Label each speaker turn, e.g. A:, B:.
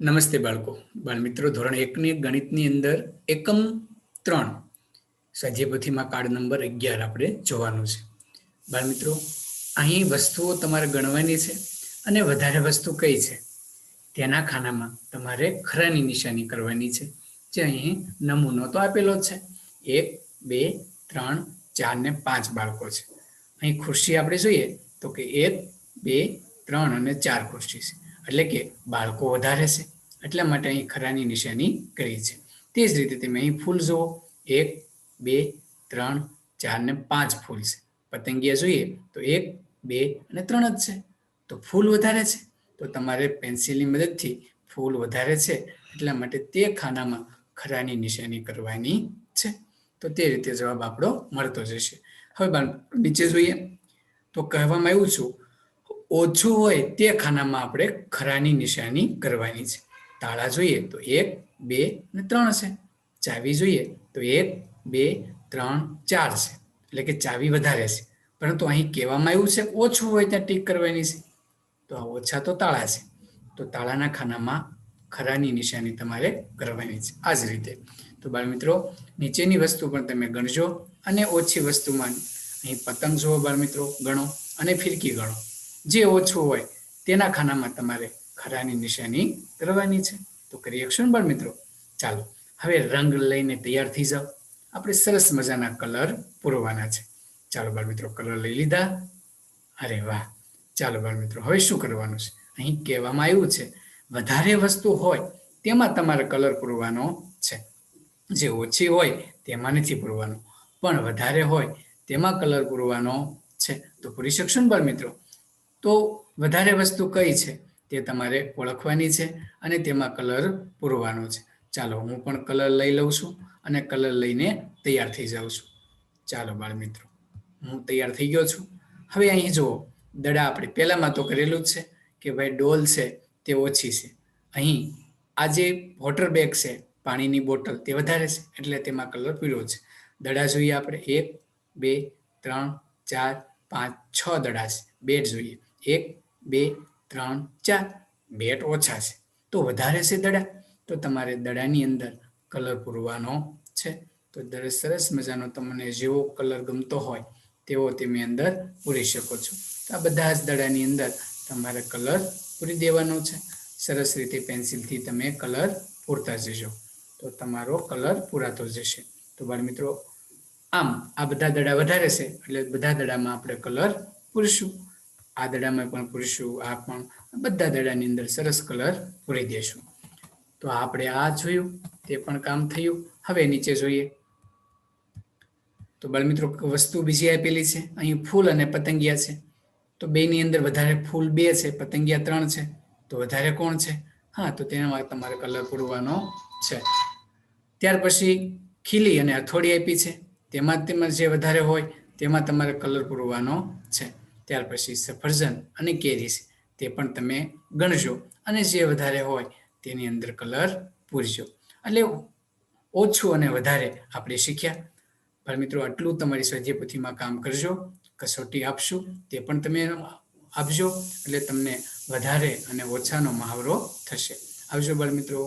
A: નમસ્તે બાળકો. બાળમિત્રો ધોરણ એકની ગણિતની અંદર એકમ ત્રણ સ્વાધ્યાયપોથીમાં કાર્ડ નંબર અગિયાર આપણે જોવાનું છે. બાળમિત્રો અહીં વસ્તુઓ તમારે ગણવાની છે અને વધારે વસ્તુ કઈ છે? તેના ખાનામાં તમારે ખરાની નિશાની કરવાની છે, જે અહીં નમૂનો તો આપેલો જ છે. એક, બે, ત્રણ, ચાર ને પાંચ બાળકો છે. અહીં ખુરશી આપણે જોઈએ તો કે એક, બે, ત્રણ અને ચાર ખુરશી છે. એટલે કે બાળકો વધારે છે. એટલા માટે અહીં ખરાની નિશાની કરી છે. તે જ રીતે તમે અહીં ફૂલ જુઓ. એક, બે, ત્રણ, ચાર ને પાંચ ફૂલ છે. પતંગિયા જોઈએ તો એક, બે અને ત્રણ જ છે. તો ફૂલ વધારે છે. તો તમારે પેન્સિલની મદદથી ફૂલ વધારે છે. એટલા માટે તે ખાનામાં ખરાની નિશાની કરવાની છે. તો તે રીતે જવાબ આપણો મળતો જશે. હવે નીચે જોઈએ. તો કહેવામાં આવ્યું છું ઓછું હોય તે ખાનામાં આપણે ખરાની નિશાની કરવાની છે. તાળા જોઈએ તો એક, બે ને ત્રણ છે. ચાવી જોઈએ તો એક, બે, ત્રણ, ચાર છે. એટલે કે ચાવી વધારે છે. પરંતુ અહીં કહેવામાં આવ્યું છે ઓછું હોય ત્યાં ટીક કરવાની છે. તો આ ઓછા તો તાળા છે. તો તાળાના ખાનામાં ખરાની નિશાની તમારે કરવાની છે. આ જ રીતે. તો બાળમિત્રો, નીચેની વસ્તુ પણ તમે ગણજો અને ઓછી વસ્તુમાં અહીં પતંગ જુઓ બાળમિત્રો, ગણો અને ફિરકી ગણો. જે ઓછું હોય તેના ખાનામાં તમારે ખરાની નિશાની કરવાની છે. તો કરી એકશન બાળ મિત્રો. ચાલો, હવે રંગ લઈને તૈયાર થઈ જાઓ. આપણે સરસ મજાના કલર પૂરવાના છે. ચાલો બાળ મિત્રો, કલર લઈ લીધા. અરે વાહ! ચાલો બાળ મિત્રો, હવે શું કરવાનું છે? અહીં કહેવામાં આવ્યું છે, વધારે વસ્તુ હોય તેમાં તમારે કલર પૂરવાનો છે. જે ઓછી હોય તેમાં નથી પૂરવાનો. પણ વધારે હોય તેમાં કલર પૂરવાનો છે. તો પૂરી શકશો ને બાળ મિત્રો. તો વધારે વસ્તુ કઈ છે? તે તમારે ઓળખવાની છે અને તેમાં કલર પૂરવાનો છે. ચાલો, હું પણ કલર લઈ લઉં છું અને કલર લઈને તૈયાર થઈ જાઉં છું. ચાલો બાળ મિત્રો હું તૈયાર થઈ ગયો છું. હવે અહીં જુઓ, દડા આપણે પહેલામાં તો કરેલું જ છે કે ભાઈ ડોલ છે તે ઓછી છે. અહીં આ જે વોટર બેગ છે, પાણીની બોટલ તે વધારે છે, એટલે તેમાં કલર પીળો છે. દડા જોઈએ આપણે, એક, બે, ત્રણ, ચાર, પાંચ, છ દડા છે. બેડ જોઈએ. એક, બે, ત્રણ, ચાર. બેટ ઓછા છે. તો વધારે છે દડા? તો તમારે દડાની અંદર કલર પૂરવાનો છે. તો દરેક સરસ મજાનો તમને જેવો કલર ગમતો હોય તેવો તમે અંદર પૂરી શકો છો. તો આ બધા જ દડાની અંદર તમારે કલર પૂરી દેવાનો છે. સરસ રીતે પેન્સિલથી તમે કલર પૂરતા જશો તો તમારો કલર પૂરાતો જશે. તો બાળ મિત્રો આમ આ બધા દડા વધારે છે એટલે બધા દડામાં આપણે કલર પૂરશું. આ દડામાં પણ પૂરીશું, આ પણ બધા દડાની અંદર સરસ કલર પૂરી દેશું. તો આપણે આ જોયું, તે પણ કામ થયું. હવે નીચે જોઈએ. તો બાળમિત્રો, વસ્તુ બીજી આપેલી છે. અહીં ફૂલ અને પતંગિયા છે. તો બેની અંદર વધારે ફૂલ બે છે, પતંગિયા ત્રણ છે. તો વધારે કોણ છે? હા, તો તેનામાં તમારે કલર પૂરવાનો છે. ત્યાર પછી ખીલી અને હથોડી આપી છે. તેમાં તેમાં જે વધારે હોય, તેમાં તમારે કલર પૂરવાનો છે. ત્યાર પછી સફરજન અને કેરીસ તે પણ તમે ગણજો. અને જે વધારે હોય તેની અંદર કલર પૂરજો. એટલે ઓછું અને વધારે આપણે શીખ્યા. પણ મિત્રો, આટલું તમારી સ્વાધ્યાય કામ કરજો. કસોટી આપશું, તે પણ તમે આપજો. એટલે તમને વધારે અને ઓછાનો મહાવરો થશે. આવજો બાળ મિત્રો